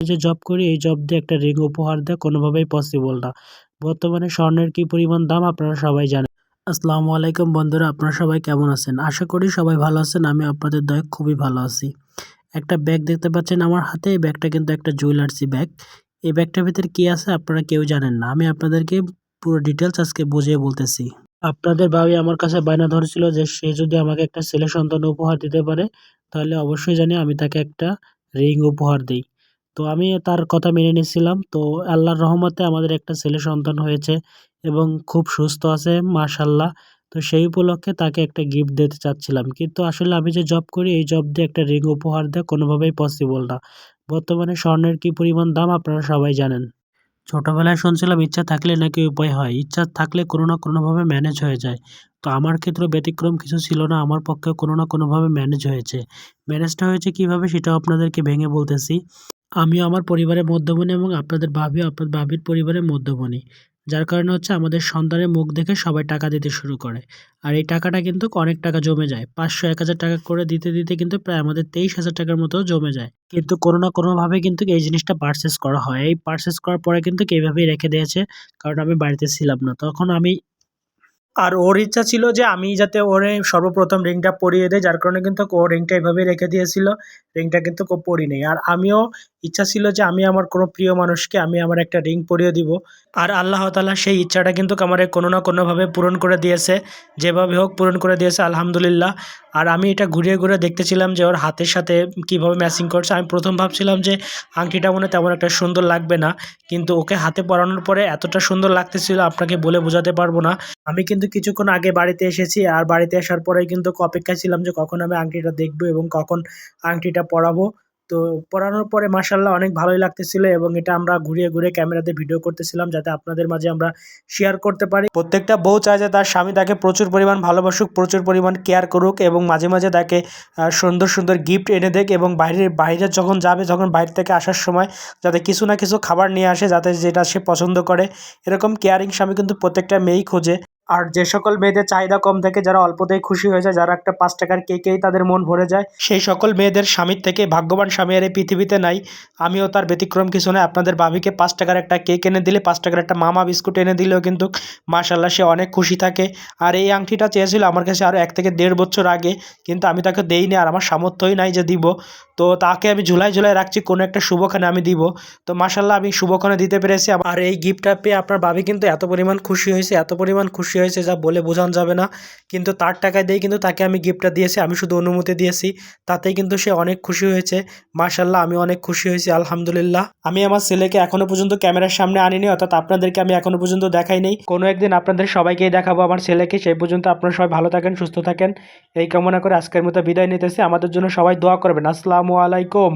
যে জব করি, এই জব দিয়ে একটা রিং উপহার দেওয়া কোনোভাবেই পসিবল না। বর্তমানে স্বর্ণের কি পরিমাণ দাম আপনারা সবাই জানেন। আসসালামু আলাইকুম বন্ধুরা, আপনারা সবাই কেমন আছেন? আশা করি সবাই ভালো আছেন, আমি আপনাদের দয়া খুবই ভালো আছি। একটা ব্যাগ দেখতে পাচ্ছেন আমার হাতে, এই ব্যাগটা কিন্তু একটা জুয়েলার্সি ব্যাগ এই ব্যাগটার ভিতরে কি আছে আপনারা কেউ জানেন না, আমি আপনাদেরকে পুরো ডিটেলস আজকে বুঝিয়ে বলতেছি। আপনাদের ভাবি আমার কাছে বায়না ধরেছিল যে সে যদি আমাকে একটা ছেলে সন্তান উপহার দিতে পারে, তাহলে অবশ্যই জানি আমি তাকে একটা রিং উপহার দিই। তো আমি তার কথা মেনে নিয়েছিলাম। তো আল্লাহর রহমতে আমাদের একটা ছেলে সন্তান হয়েছে এবং খুব সুস্থ আছে মাশাল্লাহ তো সেই উপলক্ষে তাকে একটা গিফট দিতে চাচ্ছিলাম। কিন্তু আসলে আমি যে জব করি, এই জব দিয়ে একটা রিং উপহার দেওয়া কোনোভাবেই পসিবল না। বর্তমানে স্বর্ণের কি পরিমাণ দাম আপনারা সবাই জানেন। ছোটোবেলায় শুনছিলাম, ইচ্ছা থাকলে নাকি উপায় হয়? ইচ্ছা থাকলে কোনো না কোনোভাবে ম্যানেজ হয়ে যায়। তো আমার ক্ষেত্রে ব্যতিক্রম কিছু ছিল না, আমার পক্ষে কোনো না কোনোভাবে ম্যানেজ হয়েছে। ম্যানেজটা হয়েছে কীভাবে সেটাও আপনাদেরকে ভেঙে বলতেছি। আমিও আমার পরিবারের মধ্যমণি এবং আপনাদের ভাবিও আপনার ভাবির পরিবারের মধ্যমণি। যার কারণে হচ্ছে আমাদের সন্তানের মুখ দেখে সবাই টাকা দিতে শুরু করে। আর এই টাকাটা কিন্তু অনেক টাকা জমে যায়। পাঁচশো, এক হাজার টাকা করে দিতে দিতে কিন্তু প্রায় আমাদের তেইশ হাজার টাকার মতো জমে যায়। কিন্তু কোনো না কোনোভাবে কিন্তু এই জিনিসটা পারচেস করা হয়। এই পারচেস করার পরে কিন্তু এইভাবেই রেখে দিয়েছে, কারণ আমি বাড়িতে ছিলাম না। তখন আমি আর ওর ইচ্ছা ছিল যে আমি যাতে ওরে সর্বপ্রথম রিংটা পরিয়ে দেয় যার কারণে কিন্তু ও রিংটা এভাবেই রেখে দিয়েছিল। রিংটা কিন্তু ও পরি নেই আর আমিও ইচ্ছা ছিল যে আমি আমার কোনো প্রিয় মানুষকে আমি আমার একটা রিং পরিয়ে দিব। আর আল্লাহ তালা সেই ইচ্ছাটা কিন্তু আমার কোনো না কোনোভাবে পূরণ করে দিয়েছে। যেভাবে হোক পূরণ করে দিয়েছে, আলহামদুলিল্লাহ। আর আমি এটা ঘুরিয়ে ঘুরে দেখতেছিলাম যে ওর হাতের সাথে কীভাবে ম্যাচিং করছে। আমি প্রথম ভাবছিলাম যে আংটিটা মনে তেমন একটা সুন্দর লাগবে না। কিন্তু ওকে হাতে পরানোর পরে এতটা সুন্দর লাগতেছিল, আপনাকে বলে বোঝাতে পারব না। আমি কিন্তু কিছুক্ষণ আগে বাড়িতে এসেছি আর বাড়িতে আসার পরেই কিন্তু অপেক্ষায় ছিলাম যে কখন আমি আংটিটা দেখব এবং কখন আংটিটা পরাবো। তো পরানোর পরে মাসাল্লাহ অনেক ভালোই লাগতেছিল এবং এটা আমরা ঘুরিয়ে ঘুরিয়ে ক্যামেরাতে ভিডিও করতেছিলাম যাতে আপনাদের মাঝে আমরা শেয়ার করতে পারি। প্রত্যেকটা বউ চায় যে তার স্বামী তাকে প্রচুর পরিমাণ ভালোবাসুক, প্রচুর পরিমাণ কেয়ার করুক এবং মাঝে মাঝে তাকে সুন্দর সুন্দর গিফট এনে দেখ এবং বাইরে বাইরে যখন যাবে, যখন বাইরে থেকে আসার সময় যাতে কিছু না কিছু খাবার নিয়ে আসে যাতে যেটা সে পছন্দ করে। এরকম কেয়ারিং স্বামী কিন্তু প্রত্যেকটা মেয়েই খোঁজে। আর যে সকল মেয়েদের চাহিদা কম থাকে, যারা অল্পতেই খুশি হয়ে যায়, যারা একটা পাঁচ টাকার কেকেই তাদের মন ভরে যায়, সেই সকল মেয়েদের স্বামীর থেকে ভাগ্যবান স্বামী আর এই পৃথিবীতে নাই। আমিও তার ব্যতিক্রম কিছু নয়, আপনাদের ভাবিকে পাঁচ টাকার একটা কেক এনে দিলে, পাঁচ টাকার একটা মামা বিস্কুট এনে দিলেও কিন্তু মাশাল্লাহ সে অনেক খুশি থাকে। আর এই আংটিটা চেয়েছিল আমার কাছে আরও এক থেকে দেড় বছর আগে, কিন্তু আমি তাকে দেইনি আর আমার সামর্থ্যই নাই যে দিব। তো তাকে আমি ঝুলাই ঝুলাই রাখছি, কোনো একটা শুভখানে আমি দিব। তো মাসাল্লাহ আমি শুভক্ষণে দিতে পেরেছি। আর এই গিফটটা পেয়ে আপনার ভাবি কিন্তু এত পরিমাণ খুশি হয়েছে, এত পরিমাণ খুশি হয়েছে যা বলে বোঝানো যাবে না। কিন্তু তার টাকায় দিয়ে কিন্তু তাকে আমি গিফটটা দিয়েছি, আমি শুধু অনুমতি দিয়েছি। তাতেই কিন্তু সে অনেক খুশি হয়েছে। মাশাল্লাহ আমি অনেক খুশি হয়েছি, আলহামদুলিল্লাহ। আমি আমার ছেলেকে এখনও পর্যন্ত ক্যামেরার সামনে আনিনি, অর্থাৎ আপনাদেরকে আমি এখনও পর্যন্ত দেখাই নেই। কোনো একদিন আপনাদের সবাইকেই দেখাবো আমার ছেলেকে। সেই পর্যন্ত আপনারা সবাই ভালো থাকেন, সুস্থ থাকেন। এই কামনা করে আজকের মতো বিদায় নিতেছি। আমাদের জন্য সবাই দোয়া করবেন। আসসালামু আলাইকুম।